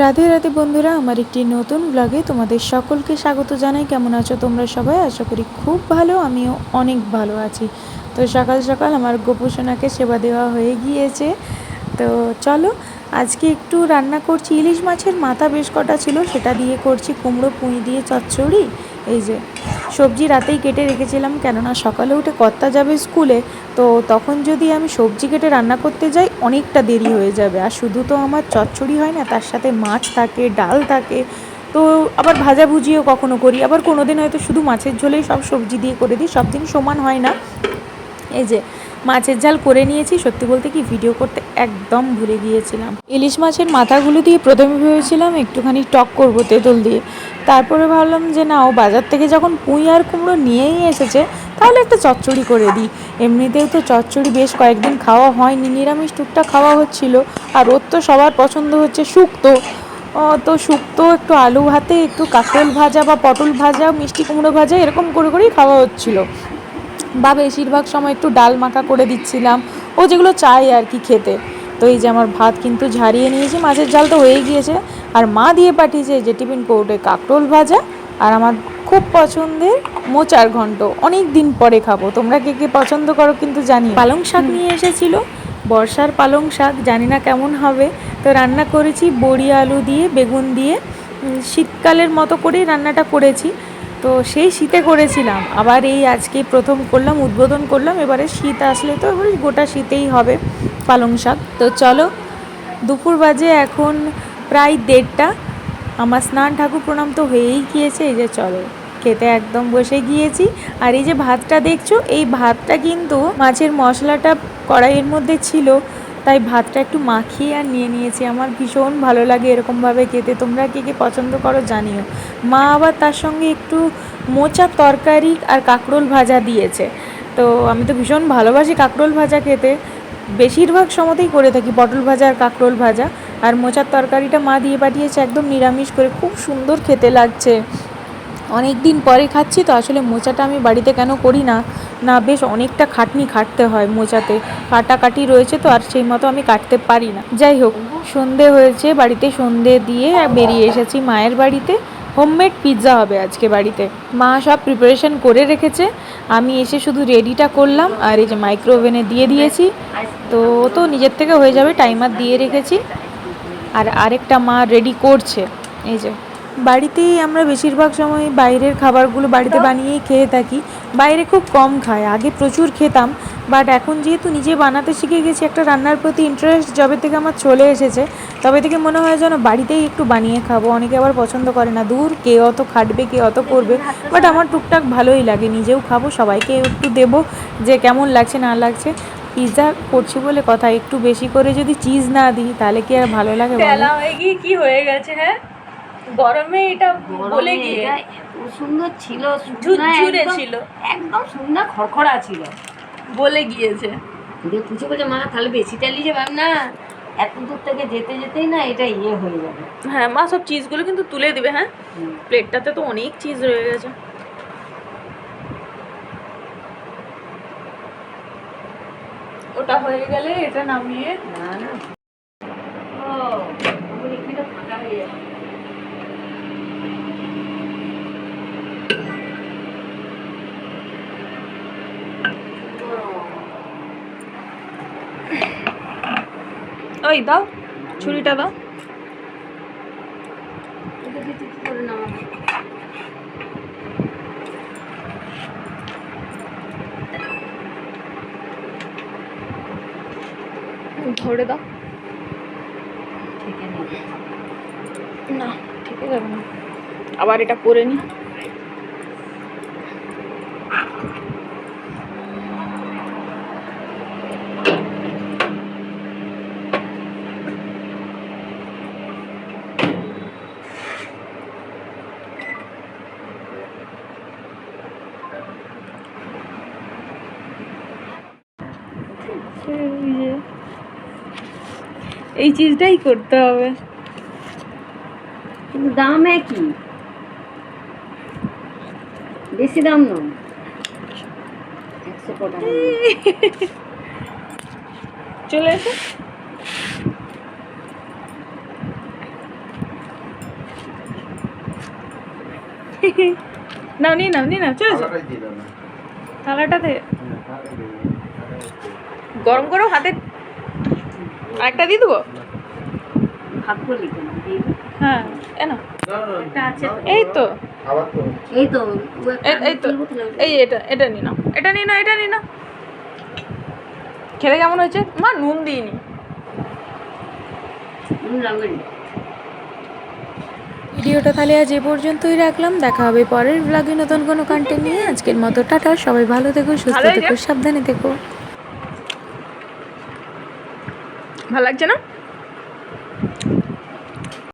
রাধে রাধে বন্ধুরা, আমার একটি নতুন ব্লগে তোমাদের সকলকে স্বাগত জানাই। কেমন আছো তোমরা সবাই? আশা করি খুব ভালো, আমিও অনেক ভালো আছি। তো সকাল সকাল আমার গোপুসোনাকে সেবা দেওয়া হয়ে গিয়েছে। তো চলো, আজকে একটু রান্না করছি। ইলিশ মাছের মাথা বেশ কটা ছিল, সেটা দিয়ে করছি। কুমড়ো, পুঁই দিয়ে চচ্চড়ি। এই যে, সবজি রাতেই কেটে রেখেছিলাম, কেননা সকালে উঠে কর্তা যাবে স্কুলে, তো তখন যদি আমি সবজি কেটে রান্না করতে যাই, অনেকটা দেরি হয়ে যাবে। আর শুধু তো আমার চচ্চড়ি হয় না, তার সাথে মাছ থাকে, ডাল থাকে, তো আবার ভাজাভুজিও কখনো করি। আবার কোনো দিন হয়তো শুধু মাছের ঝোলেই সব সবজি দিয়ে করে দিই, সব দিন সমান হয় না। এই যে মাছের ঝাল করে নিয়েছি। সত্যি বলতে কি ভিডিও করতে একদম ভুলে গিয়েছিলাম। ইলিশ মাছের মাথাগুলো দিয়ে প্রথমে ভেবেছিলাম একটুখানি টক করব তেঁতুল দিয়ে। তারপরে ভাবলাম যে না, ও বাজার থেকে যখন পুঁই আর কুমড়ো নিয়েই এসেছে, তাহলে একটা চচ্চড়ি করে দিই। এমনিতেও তো চচ্চড়ি বেশ কয়েকদিন খাওয়া হয়নি, নিরামিষ টুকটা খাওয়া হচ্ছিল। আর ওর তো সবার পছন্দ হচ্ছে শুক্তো। তো শুক্তো একটু আলু ভাতে, একটু কাঁকরোল ভাজা বা পটল ভাজা, মিষ্টি কুমড়ো ভাজা, এরকম করে করেই খাওয়া হচ্ছিল। বা বেশিরভাগ সময় একটু ডাল মাখা করে দিচ্ছিলাম। ও যেগুলো চাই আর কি খেতে। তো এই যে আমার ভাত কিন্তু ঝারিয়ে নিয়েছি মাছের জাল তো হয়ে গিয়েছে। আর মা দিয়ে পাঠিয়েছে যে টিফিন কৌটে কাকরোল ভাজা আর আমার খুব পছন্দের মোচার ঘন্ট। অনেক দিন পরে খাব। তোমরা কে কে পছন্দ করো কিন্তু জানি পালং শাক নিয়ে এসেছিল। বর্ষার পালং শাক জানি না কেমন হবে। তো রান্না করেছি বড়ি আলু দিয়ে বেগুন দিয়ে। শীতকালের মতো করেই রান্নাটা করেছি। তো সেই শীতে করেছিলাম। আবার এই আজকে প্রথম করলাম, উদ্বোধন করলাম। এবারে শীত আসলে তো এবারে গোটা শীতেই হবে পালং শাক। তো চলো, দুপুর বাজে এখন প্রায় দেড়টা। আমার স্নান ঠাকুর প্রণাম তো হয়েই গিয়েছে, এই যে চলো, খেতে একদম বসে গিয়েছি। আর এই যে ভাতটা দেখছ, এই ভাতটা কিন্তু মাছের মশলাটা কড়াইয়ের মধ্যে ছিল। তাই ভাতটা একটু মাখিয়ে আর নিয়ে নিয়েছি। আমার ভীষণ ভালো লাগে এরকমভাবে খেতে। তোমরা কে কে পছন্দ করো জানিও। মা আবার তার সঙ্গে একটু মোচা তরকারি আর কাঁকরোল ভাজা দিয়েছে। তো আমি তো ভীষণ ভালোবাসি কাঁকরোল ভাজা খেতে। বেশিরভাগ সময়তেই করে থাকি পটল ভাজা আর কাঁকরোল ভাজা। আর মোচার তরকারিটা মা দিয়ে পাঠিয়েছে একদম নিরামিষ করে। খুব সুন্দর খেতে লাগছে। অনেক দিন পরে খাচ্ছি, তো আসলে মোচাটা আমি বাড়িতে কেন করি না? না, বেশ অনেকটা খাটনি খাটতে হয় মোচাতে। কাটাকাটি রয়েছে তো, আর সেই মতো আমি কাটতে পারি না। যাই হোক, সন্ধে হয়েছে, বাড়িতে সন্ধে দিয়ে বেরিয়ে এসেছি মায়ের বাড়িতে। হোমমেড পিৎজা হবে আজকে বাড়িতে। মা সব প্রিপারেশন করে রেখেছে। আমি এসে শুধু রেডিটা করলাম, আর এই যে মাইক্রো ওভেনে দিয়ে দিয়েছি। তো তো নিজের থেকে হয়ে যাবে টাইমার দিয়ে রেখেছি। আর আরেকটা মা রেডি করছে। এই যে বাড়িতেই আমরা বেশিরভাগ সময় বাইরের খাবারগুলো বাড়িতে বানিয়েই খেয়ে থাকি। বাইরে খুব কম খায় আগে প্রচুর খেতাম বাট এখন যেহেতু নিজে বানাতে শিখে গেছি একটা রান্নার প্রতি ইন্টারেস্ট যবে থেকে আমার চলে এসেছে তবে থেকে মনে হয় যেন বাড়িতেই একটু বানিয়ে খাব। অনেকে আবার পছন্দ করে না দূর কে অত খাটবে কে অত করবে বাট আমার টুকটাক ভালোই লাগে নিজেও খাব সবাইকে একটু দেবো যে কেমন লাগছে না লাগছে। পিৎজা করছি বলে কথা একটু বেশি করে যদি চিজ না দিই তাহলে কি আর ভালো লাগে হয়ে গিয়ে কি হয়ে গেছে হ্যাঁ? গরমে এটা বলে গিয়ে সুন্দর ছিল ঝুরঝুরে ছিল। একদম সুন্দর খড়খড়া ছিল। বলে গিয়েছে। দিয়ে পুজো করছে মা তাহলে বেশি না। এত দূর থেকে যেতে যেতেই না এটা ইয়ে হয়ে যাবে। হ্যাঁ মা সব চিজগুলো কিন্তু তুলে দিবে হ্যাঁ? প্লেটটাতে তো অনেক চিজ রয়ে গেছে। ওটা হয়ে গেলে এটা নামিয়ে না না ও আমার এখানটা ফাঁকা হয়ে যাবে ওই দাও ছুরিটা দাও। ধরে দাও। ঠিক আছে। না ঠিক আছে না। আবার এটা করে নি। যে এই চিজটাই করতে হবে। কিন্তু দাম একই। বেশি দাম নয়। চলে এসো। নাও নিয়ে নাও নিয়ে নাও চলে যাও থালাটাতে। গরম গরম হাতে আরেকটা দিয়ে দেবো। হ্যাঁ। এই তো। এই তো। এই- এটা এটা নিয়ে নাও। এটা নিয়ে নাও এটা নিয়ে নাও। খেতে কেমন হয়েছে? মা নুন দিইনি। নুন ভিডিওটা তাহলে আজ এ পর্যন্তই রাখলাম। দেখা হবে পরের ব্লগে নতুন কোনো কন্টেন্ট নিয়ে। আজকের মতো টাটা। সবাই ভালো থেকো সুস্থ। থেকো। সাবধানে থেকো। ভালো লাগছে না?